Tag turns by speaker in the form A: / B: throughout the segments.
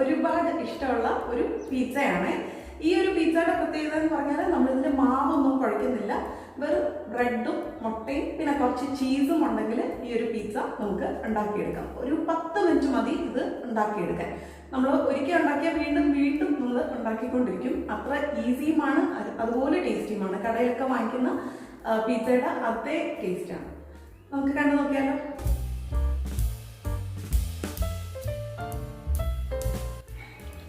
A: ഒരുപാട് ഇഷ്ടമുള്ള ഒരു പിസ്സയാണ് ഈ ഒരു പിസ്സയുടെ പ്രത്യേകത എന്ന് പറഞ്ഞാൽ നമ്മൾ ഇതിന്റെ മാവൊന്നും കുഴക്കുന്നില്ല വെറും ബ്രെഡും മുട്ടയും പിന്നെ കുറച്ച് ചീസും ഉണ്ടെങ്കിൽ ഈ ഒരു പിസ്സ നമുക്ക് ഉണ്ടാക്കിയെടുക്കാം. ഒരു പത്ത് മിനിറ്റ് മതി ഇത് ഉണ്ടാക്കിയെടുക്കാൻ. നമ്മൾ ഒരിക്കൽ ഉണ്ടാക്കിയാൽ വീണ്ടും വീണ്ടും നമ്മൾ ഉണ്ടാക്കിക്കൊണ്ടിരിക്കും. അത്ര ഈസിയുമാണ് അതുപോലെ ടേസ്റ്റിയുമാണ് കടയിലൊക്കെ വാങ്ങിക്കുന്ന പിസ്സയുടെ അതേ ടേസ്റ്റാണ് നമുക്ക് കണ്ടു നോക്കിയാലോ?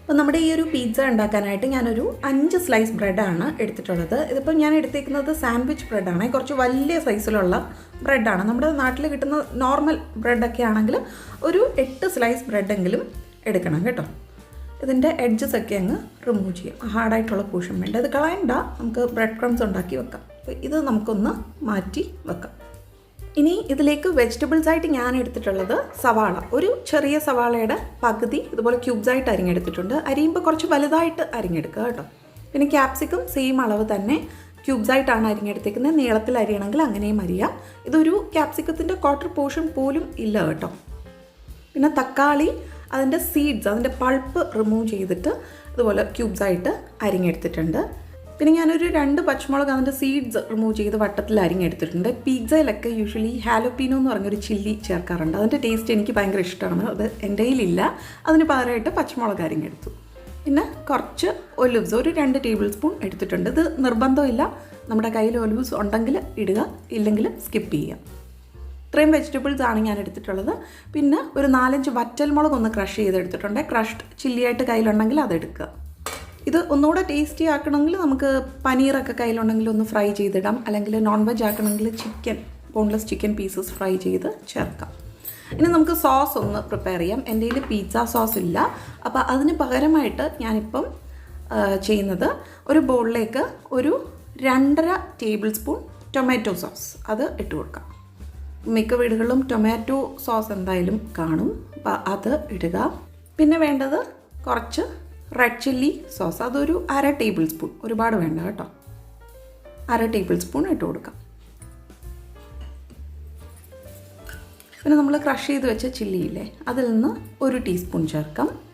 A: അപ്പോൾ നമ്മുടെ ഈ ഒരു പിസ്സ ഉണ്ടാക്കാനായിട്ട് ഞാനൊരു അഞ്ച് സ്ലൈസ് ബ്രെഡാണ് എടുത്തിട്ടുള്ളത്. ഇതിപ്പോൾ ഞാൻ എടുത്തേക്കുന്നത് സാൻഡ്വിച്ച് ബ്രെഡാണ് കുറച്ച് വലിയ സൈസിലുള്ള ബ്രെഡാണ് നമ്മുടെ നാട്ടിൽ കിട്ടുന്ന നോർമൽ ബ്രെഡൊക്കെ ആണെങ്കിൽ ഒരു എട്ട് സ്ലൈസ് ബ്രെഡെങ്കിലും എടുക്കണം കേട്ടോ. ഇതിന്റെ എഡ്ജസ് ഒക്കെ അങ്ങ് റിമൂവ് ചെയ്യാം. ഹാർഡായിട്ടുള്ള പോർഷൻ വേണ്ട. ഇത് കളയണ്ട. നമുക്ക് ബ്രെഡ് ക്രംസ് ഉണ്ടാക്കി വെക്കാം. അപ്പോൾ ഇത് നമുക്കൊന്ന് മാറ്റി വെക്കാം. ഇനി ഇതിലേക്ക് വെജിറ്റബിൾസ് ആയിട്ട് ഞാൻ എടുത്തിട്ടുള്ളത് സവാള. ഒരു ചെറിയ സവാളയുടെ പകുതി ഇതുപോലെ ക്യൂബ്സ് ആയിട്ട് അരിഞ്ഞെടുത്തിട്ടുണ്ട്. അരിയുമ്പോൾ കുറച്ച് വലുതായിട്ട് അരിഞ്ഞെടുക്കുക കേട്ടോ. പിന്നെ ക്യാപ്സിക്കം സെയിം അളവ് തന്നെ ക്യൂബ്സ് ആയിട്ടാണ് അരിഞ്ഞെടുത്തേക്കുന്നത്. നീളത്തിൽ അരിയണമെങ്കിൽ അങ്ങനെയും അരിയാം. ഇതൊരു ക്യാപ്സിക്കത്തിന്റെ ക്വാർട്ടർ പോർഷൻ പോലും ഇല്ല കേട്ടോ. പിന്നെ തക്കാളി അതിന്റെ സീഡ്സ് അതിന്റെ പൾപ്പ് റിമൂവ് ചെയ്തിട്ട് ഇതുപോലെ ക്യൂബ്സ് ആയിട്ട് അരിഞ്ഞെടുത്തിട്ടുണ്ട്. പിന്നെ ഞാനൊരു രണ്ട് പച്ചമുളക് അതിന്റെ സീഡ്സ് റിമൂവ് ചെയ്ത് വട്ടത്തിൽ അരിഞ്ഞെടുത്തിട്ടുണ്ട് പിസ്സയിലൊക്കെ യൂഷ്വലി ഹാലോപ്പീനോ എന്ന് പറഞ്ഞൊരു ചില്ലി ചേർക്കാറുണ്ട്. അതിന്റെ ടേസ്റ്റ് എനിക്ക് ഭയങ്കര ഇഷ്ടമാണ്. അത് എന്റെ കയ്യിലില്ല. അതിന് പകരമായിട്ട് പച്ചമുളക് അരിഞ്ഞെടുത്തു പിന്നെ കുറച്ച് ഒലിവ്സ് ഒരു രണ്ട് ടേബിൾ സ്പൂൺ എടുത്തിട്ടുണ്ട്. ഇത് നിർബന്ധമില്ല. നമ്മുടെ കയ്യിൽ ഒലിവ്സ് ഉണ്ടെങ്കിൽ ഇടുക ഇല്ലെങ്കിൽ സ്കിപ്പ് ചെയ്യുക. ഇത്രയും വെജിറ്റബിൾസ് ആണ് ഞാൻ എടുത്തിട്ടുള്ളത്. പിന്നെ ഒരു നാലഞ്ച് വറ്റൽമുളക് ഒന്ന് ക്രഷ് ചെയ്തെടുത്തിട്ടുണ്ട്. ക്രഷ്ഡ് ചില്ലിയായിട്ട് കയ്യിലുണ്ടെങ്കിൽ അതെടുക്കുക ഇത് ഒന്നുകൂടെ ടേസ്റ്റി ആക്കണമെങ്കിൽ നമുക്ക് പനീറൊക്കെ കയ്യിലുണ്ടെങ്കിൽ ഒന്ന് ഫ്രൈ ചെയ്തിടാം. അല്ലെങ്കിൽ non veg ആക്കണമെങ്കിൽ chicken boneless chicken pieces fry ചെയ്ത് ചേർക്കാം. ഇനി നമുക്ക് സോസ് ഒന്ന് പ്രിപ്പയർ ചെയ്യാം. എന്റെ കയ്യിൽ പിസ്സ സോസ് ഇല്ല. അപ്പോൾ അതിന് പകരമായിട്ട് ഞാനിപ്പം ചെയ്യുന്നത് ഒരു ബോളിലേക്ക് ഒരു രണ്ടര ടേബിൾ സ്പൂൺ ടൊമാറ്റോ സോസ് അത് ഇട്ട് കൊടുക്കാം. മിക്ക വീടുകളിലും ടൊമാറ്റോ സോസ് എന്തായാലും കാണും. അപ്പം അത് ഇടുക. പിന്നെ വേണ്ടത് കുറച്ച് റെഡ് ചില്ലി സോസ് അതൊരു അര ടേബിൾ സ്പൂൺ ഒരുപാട് വേണ്ട കേട്ടോ. അര ടേബിൾ സ്പൂൺ ഇട്ട് കൊടുക്കാം. പിന്നെ നമ്മൾ ക്രഷ് ചെയ്ത് വെച്ച ചില്ലിയില്ലേ അതിൽ നിന്ന് ഒരു ടീസ്പൂൺ ചേർക്കാം.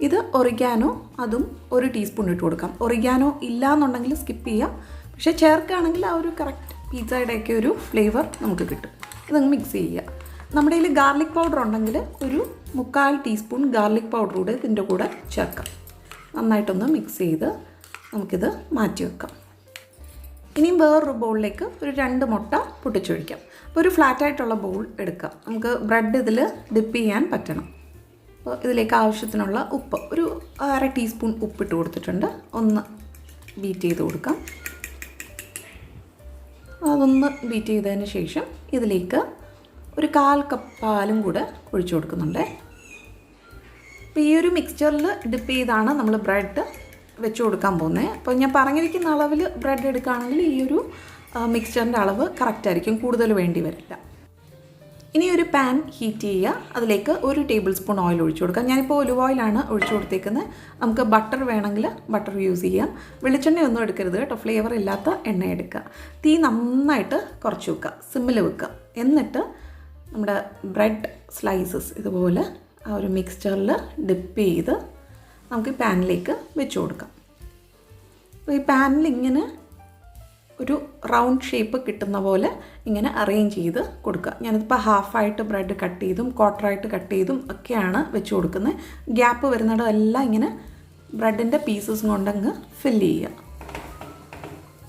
A: ഇത് ഒറിഗാനോ അതും ഒരു ടീസ്പൂൺ ഇട്ട് കൊടുക്കാം. ഒറിഗാനോ ഇല്ല എന്നുണ്ടെങ്കിൽ സ്കിപ്പ് ചെയ്യാം. പക്ഷേ ചേർക്കുകയാണെങ്കിൽ ആ ഒരു കറക്റ്റ് പിസ്സയുടെയൊക്കെ ഒരു ഫ്ലേവർ നമുക്ക് കിട്ടും. ഇതങ്ങ് മിക്സ് ചെയ്യുക. നമ്മുടെ കയ്യിൽ ഗാർലിക് പൗഡർ ഉണ്ടെങ്കിൽ ഒരു മുക്കാൽ ടീസ്പൂൺ ഗാർലിക് പൗഡർ കൂടെ ഇതിന്റെ കൂടെ ചേർക്കാം. നന്നായിട്ടൊന്ന് മിക്സ് ചെയ്ത് നമുക്കിത് മാറ്റി വെക്കാം. ഇനിയും വേറൊരു ബൗളിലേക്ക് ഒരു രണ്ട് മുട്ട പൊട്ടിച്ചൊഴിക്കാം. അപ്പോൾ ഒരു ഫ്ലാറ്റായിട്ടുള്ള ബൗൾ എടുക്കാം. നമുക്ക് ബ്രെഡ് ഇതിൽ ഡിപ്പ് ചെയ്യാൻ പറ്റണം. അപ്പോൾ ഇതിലേക്ക് ആവശ്യത്തിനുള്ള ഉപ്പ് ഒരു അര ടീസ്പൂൺ ഉപ്പിട്ട് കൊടുത്തിട്ടുണ്ട്. ഒന്ന് ബീറ്റ് ചെയ്ത് കൊടുക്കാം. അതൊന്ന് ബീറ്റ് ചെയ്തതിന് ശേഷം ഇതിലേക്ക് ഒരു കാൽ കപ്പ് പാലും കൂടെ ഒഴിച്ചു കൊടുക്കുന്നുണ്ട്. അപ്പോൾ ഈ ഒരു മിക്സ്ചറിൽ ഡിപ്പ് ചെയ്താണ് നമ്മൾ ബ്രെഡ് വെച്ച് കൊടുക്കാൻ പോകുന്നത്. അപ്പോൾ ഞാൻ പറഞ്ഞിരിക്കുന്ന അളവിൽ ബ്രെഡ് എടുക്കുകയാണെങ്കിൽ ഈ ഒരു മിക്സ്ചറിന്റെ അളവ് കറക്റ്റ് ആയിരിക്കും. കൂടുതൽ വേണ്ടി വരില്ല. ഇനി ഒരു പാൻ ഹീറ്റ് ചെയ്യുക. അതിലേക്ക് ഒരു ടേബിൾ സ്പൂൺ ഓയിൽ ഒഴിച്ചു കൊടുക്കാം. ഞാനിപ്പോൾ ഒലിവ് ഓയിലാണ് ഒഴിച്ചു കൊടുത്തേക്കുന്നത്. നമുക്ക് ബട്ടർ വേണമെങ്കിൽ ബട്ടർ യൂസ് ചെയ്യാം. വെളിച്ചെണ്ണ ഒന്നും എടുക്കരുത് കേട്ടോ. ഫ്ലേവർ ഇല്ലാത്ത എണ്ണ എടുക്കുക. തീ നന്നായിട്ട് കുറച്ച് വെക്കുക. സിമ്മിൽ വെക്കുക. എന്നിട്ട് നമ്മുടെ ബ്രെഡ് സ്ലൈസസ് ഇതുപോലെ ആ ഒരു മിക്സ്ചറിൽ ഡിപ്പ് ചെയ്ത് നമുക്ക് പാനിലേക്ക് വെച്ച് കൊടുക്കാം. അപ്പോൾ ഈ പാനിൽ ഇങ്ങനെ ഒരു റൗണ്ട് ഷേപ്പ് കിട്ടുന്ന പോലെ ഇങ്ങനെ അറേഞ്ച് ചെയ്ത് കൊടുക്കുക. ഞാനിതിപ്പോൾ ഹാഫായിട്ട് ബ്രെഡ് കട്ട് ചെയ്തും ക്വാർട്ടറായിട്ട് കട്ട് ചെയ്തും ഒക്കെയാണ് വെച്ച് കൊടുക്കുന്നത്. ഗ്യാപ്പ് വരുന്നിടം എല്ലാം ഇങ്ങനെ ബ്രെഡിന്റെ പീസസ് കൊണ്ടങ്ങ് ഫില്ല് ചെയ്യുക.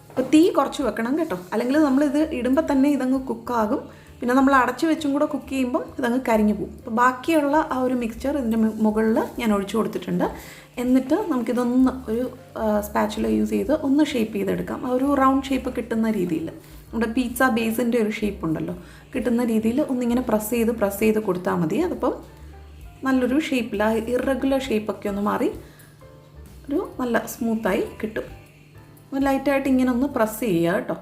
A: അപ്പോൾ തീ കുറച്ച് വെക്കണം കേട്ടോ. അല്ലെങ്കിൽ നമ്മളിത് ഇടുമ്പോൾ തന്നെ ഇതങ്ങ് കുക്കാകും പിന്നെ നമ്മൾ അടച്ചു വെച്ചും കൂടെ കുക്ക് ചെയ്യുമ്പം ഇതങ്ങ് കരിഞ്ഞു പോകും. അപ്പോൾ ബാക്കിയുള്ള ആ ഒരു മിക്സ്ചർ ഇതിന്റെ മുകളിൽ ഞാൻ ഒഴിച്ചു കൊടുത്തിട്ടുണ്ട്. എന്നിട്ട് നമുക്കിതൊന്ന് ഒരു സ്പാച്ചുല യൂസ് ചെയ്ത് ഒന്ന് ഷേപ്പ് ചെയ്തെടുക്കാം. ഒരു റൗണ്ട് ഷേപ്പ് കിട്ടുന്ന രീതിയിൽ നമ്മുടെ പീസ ബേസിന്റെ ഒരു ഷേപ്പ് ഉണ്ടല്ലോ. കിട്ടുന്ന രീതിയിൽ ഒന്നിങ്ങനെ പ്രസ് ചെയ്ത് പ്രസ് ചെയ്ത് കൊടുത്താൽ മതി. അതിപ്പം നല്ലൊരു ഷേപ്പിൽ ആ ഇറഗുലർ ഷേപ്പൊക്കെ ഒന്ന് മാറി ഒരു നല്ല സ്മൂത്തായി കിട്ടും. ലൈറ്റായിട്ട് ഇങ്ങനെ ഒന്ന് പ്രസ് ചെയ്യുക കേട്ടോ.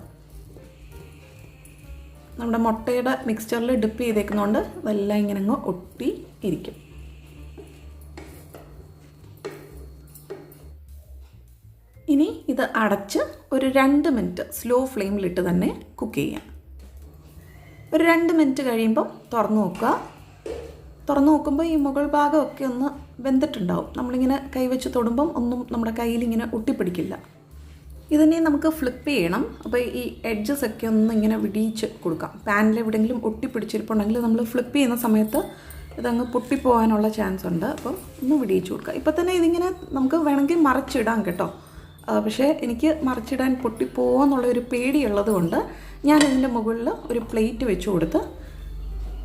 A: നമ്മുടെ മുട്ടയുടെ മിക്സ്ചറിൽ ഡിപ്പ് ചെയ്തേക്കുന്നതുകൊണ്ട് ഇതെല്ലാം ഇങ്ങനെ അങ്ങ് ഒട്ടി ഇരിക്കും. ഇനി ഇത് അടച്ച് ഒരു രണ്ട് മിനിറ്റ് സ്ലോ ഫ്ലെയിമിലിട്ട് തന്നെ കുക്ക് ചെയ്യാം. ഒരു രണ്ട് മിനിറ്റ് കഴിയുമ്പം തുറന്ന് നോക്കുക. തുറന്ന് നോക്കുമ്പോൾ ഈ മുകൾ ഭാഗമൊക്കെ ഒന്ന് വെന്തിട്ടുണ്ടാവും. നമ്മളിങ്ങനെ കൈവച്ച് തൊടുമ്പം ഒന്നും നമ്മുടെ കയ്യിൽ ഇങ്ങനെ ഒട്ടിപ്പിടിക്കില്ല. ഇതിനെ നമുക്ക് ഫ്ലിപ്പ് ചെയ്യണം. അപ്പോൾ ഈ എഡ്ജസ് ഒക്കെ ഒന്ന് ഇങ്ങനെ വിടിയിച്ച് കൊടുക്കാം. പാനിൽ എവിടെയെങ്കിലും ഒട്ടിപ്പിടിച്ചിരിപ്പുണ്ടെങ്കിൽ നമ്മൾ ഫ്ലിപ്പ് ചെയ്യുന്ന സമയത്ത് ഇതങ്ങ് പൊട്ടിപ്പോകാനുള്ള ചാൻസ് ഉണ്ട്. അപ്പം ഒന്ന് വിടിയിച്ച് കൊടുക്കുക ഇപ്പം തന്നെ ഇതിങ്ങനെ നമുക്ക് വേണമെങ്കിൽ മറിച്ചിടാം കേട്ടോ. പക്ഷേ എനിക്ക് മറിച്ചിടാൻ പൊട്ടിപ്പോവാന്നുള്ള ഒരു പേടിയുള്ളത് കൊണ്ട് ഞാൻ ഇതിന്റെ മുകളിൽ ഒരു പ്ലേറ്റ് വെച്ച് കൊടുത്ത്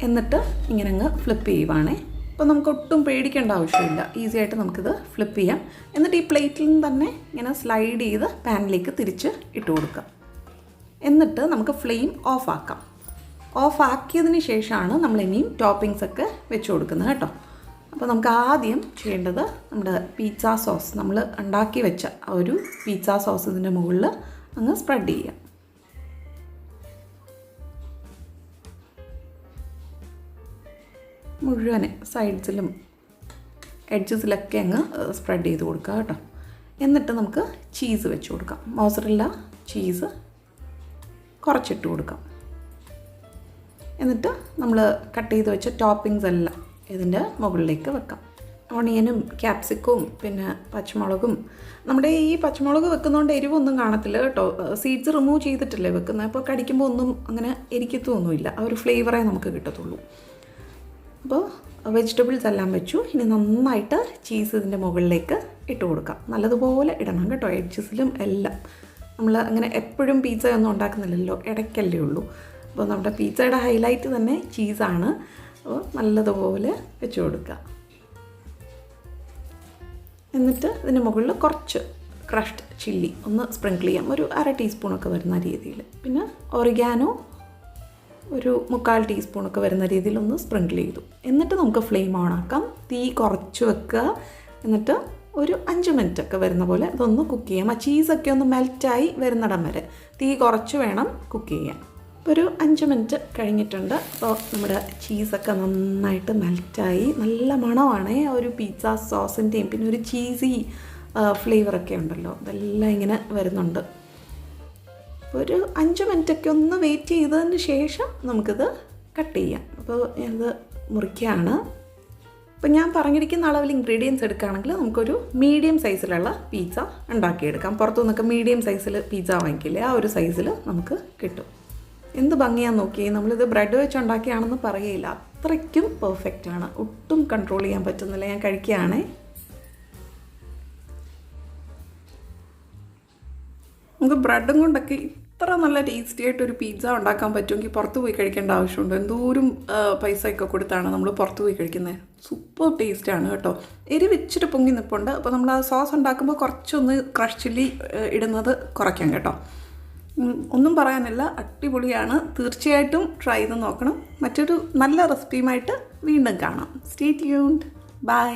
A: എന്നിട്ട് ഇങ്ങനെ അങ്ങ് ഫ്ലിപ്പ് ചെയ്യുവാണേ. അപ്പോൾ നമുക്ക് ഒട്ടും പേടിക്കേണ്ട ആവശ്യമില്ല. ഈസി ആയിട്ട് നമുക്കിത് ഫ്ലിപ്പ് ചെയ്യാം. എന്നിട്ട് ഈ പ്ലേറ്റിൽ നിന്ന് തന്നെ ഇങ്ങനെ സ്ലൈഡ് ചെയ്ത് പാനിലേക്ക് തിരിച്ച് ഇട്ട് കൊടുക്കാം. എന്നിട്ട് നമുക്ക് ഫ്ലെയിം ഓഫ് ആക്കാം. ഓഫ് ആക്കിയതിന് ശേഷമാണ് നമ്മൾ ഇനിയും ടോപ്പിങ്സ് ഒക്കെ വെച്ച് കൊടുക്കുന്നത് കേട്ടോ. അപ്പോൾ നമുക്ക് ആദ്യം ചെയ്യേണ്ടത് നമ്മുടെ പിസ്സ സോസ് നമ്മൾ ഉണ്ടാക്കി വെച്ച ആ ഒരു പിസ്സ സോസ് ഇതിന്റെ മുകളിൽ അങ്ങ് സ്പ്രെഡ് ചെയ്യാം. മുഴുവൻ സൈഡ്സിലും എഡ്ജസിലൊക്കെ അങ്ങ് സ്പ്രെഡ് ചെയ്ത് കൊടുക്കുക കേട്ടോ. എന്നിട്ട് നമുക്ക് ചീസ് വെച്ച് കൊടുക്കാം. മോസറില്ല ചീസ് കുറച്ചിട്ട് കൊടുക്കാം. എന്നിട്ട് നമ്മൾ കട്ട് ചെയ്ത് വെച്ച ടോപ്പിങ്സ് എല്ലാം ഇതിന്റെ മുകളിലേക്ക് വെക്കാം. ഓണിയനും ക്യാപ്സിക്കവും പിന്നെ പച്ചമുളകും. നമ്മുടെ ഈ പച്ചമുളക് വെക്കുന്നതുകൊണ്ട് എരിവൊന്നും കാണത്തില്ല കേട്ടോ. സീഡ്സ് റിമൂവ് ചെയ്തിട്ടല്ലേ വെക്കുന്നത് അപ്പോൾ കടിക്കുമ്പോൾ ഒന്നും അങ്ങനെ എരിക്കത്തൊന്നുമില്ല ആ ഒരു ഫ്ലേവറേ നമുക്ക് കിട്ടത്തുള്ളൂ. അപ്പോൾ വെജിറ്റബിൾസ് എല്ലാം വെച്ചു. ഇനി നന്നായിട്ട് ചീസ് ഇതിന്റെ മുകളിലേക്ക് ഇട്ട് കൊടുക്കാം. നല്ലതുപോലെ ഇടണം കേട്ടോ എഡ്ജസിലും എല്ലാം. നമ്മൾ അങ്ങനെ എപ്പോഴും പിസ്സ ഒന്നും ഉണ്ടാക്കുന്നില്ലല്ലോ ഇടയ്ക്കല്ലേ ഉള്ളൂ. അപ്പോൾ നമ്മുടെ പിസ്സയുടെ ഹൈലൈറ്റ് തന്നെ ചീസാണ് അപ്പോൾ നല്ലതുപോലെ വെച്ച് കൊടുക്കുക എന്നിട്ട് ഇതിന്റെ മുകളിൽ കുറച്ച് ക്രഷ്ഡ് ചില്ലി ഒന്ന് സ്പ്രിങ്കിൾ ചെയ്യാം. ഒരു അര ടീസ്പൂണൊക്കെ വരുന്ന രീതിയിൽ. പിന്നെ ഒറിഗാനോ ഒരു മുക്കാൽ ടീസ്പൂണൊക്കെ വരുന്ന രീതിയിൽ ഒന്ന് സ്പ്രിങ്കിൾ ചെയ്തു. എന്നിട്ട് നമുക്ക് ഫ്ലെയിം ഓൺ ആക്കാം. തീ കുറച്ച് വെക്കുക. എന്നിട്ട് ഒരു അഞ്ച് മിനിറ്റ് ഒക്കെ വരുന്ന പോലെ ഇതൊന്ന് കുക്ക് ചെയ്യാം. ആ ചീസൊക്കെ ഒന്ന് മെൽറ്റായി വരുന്നിടം വരെ. തീ കുറച്ച് വേണം കുക്ക് ചെയ്യാൻ. ഒരു അഞ്ച് മിനിറ്റ് കഴിഞ്ഞിട്ടുണ്ട്. അപ്പോൾ നമ്മുടെ ചീസൊക്കെ നന്നായിട്ട് മെൽറ്റായി നല്ല മണമാണ്. ഒരു പിസ്സ സോസിന്റെയും പിന്നെ ഒരു ചീസി ഫ്ലേവറൊക്കെ ഉണ്ടല്ലോ. ഇതെല്ലാം ഇങ്ങനെ വരുന്നുണ്ട്. ഒരു അഞ്ച് മിനിറ്റൊക്കെ ഒന്ന് വെയിറ്റ് ചെയ്തതിന് ശേഷം നമുക്കിത് കട്ട് ചെയ്യാം. അപ്പോൾ ഞാനിത് മുറിക്കുകയാണ് അപ്പോൾ ഞാൻ പറഞ്ഞിരിക്കുന്ന അളവിൽ ഇൻഗ്രീഡിയൻസ് എടുക്കുകയാണെങ്കിൽ നമുക്കൊരു മീഡിയം സൈസിലുള്ള പിസ്സ ഉണ്ടാക്കിയെടുക്കാം. പുറത്തു നിന്നൊക്കെ മീഡിയം സൈസിൽ പിസ്സ വാങ്ങിക്കില്ലേ ആ ഒരു സൈസിൽ നമുക്ക് കിട്ടും. എന്ത് ഭംഗിയാന്ന് നോക്കി നമ്മളിത് ബ്രെഡ് വെച്ച് ഉണ്ടാക്കിയാണെന്ന് പറയുകയില്ല അത്രയ്ക്കും പെർഫെക്റ്റ് ആണ്. ഒട്ടും കൺട്രോൾ ചെയ്യാൻ പറ്റുന്നില്ല. ഞാൻ കഴിക്കുകയാണേ. നമുക്ക് ബ്രെഡും കൊണ്ടൊക്കെ ഇത്ര നല്ല ടേസ്റ്റി ആയിട്ട് ഒരു പിസ്സ ഉണ്ടാക്കാൻ പറ്റുമെങ്കിൽ പുറത്ത് പോയി കഴിക്കേണ്ട ആവശ്യമുണ്ട്. എന്തോരം പൈസ പൈസയൊക്കെ കൊടുത്താണ് നമ്മൾ പുറത്ത് പോയി കഴിക്കുന്നത് സൂപ്പർ ടേസ്റ്റ് ആണ് കേട്ടോ. എരിവ് ഇച്ചിരി പൊങ്ങി നിൽപ്പുണ്ട് അപ്പോൾ നമ്മൾ ആ സോസ് ഉണ്ടാക്കുമ്പോൾ കുറച്ചൊന്ന് ക്രഷ് ചില്ലി ഇടുന്നത് കുറയ്ക്കാം കേട്ടോ. ഒന്നും പറയാനില്ല. അടിപൊളിയാണ്. തീർച്ചയായിട്ടും ട്രൈ ചെയ്ത് നോക്കണം. മറ്റൊരു നല്ല റെസിപ്പിയുമായിട്ട് വീണ്ടും കാണാം. Stay tuned by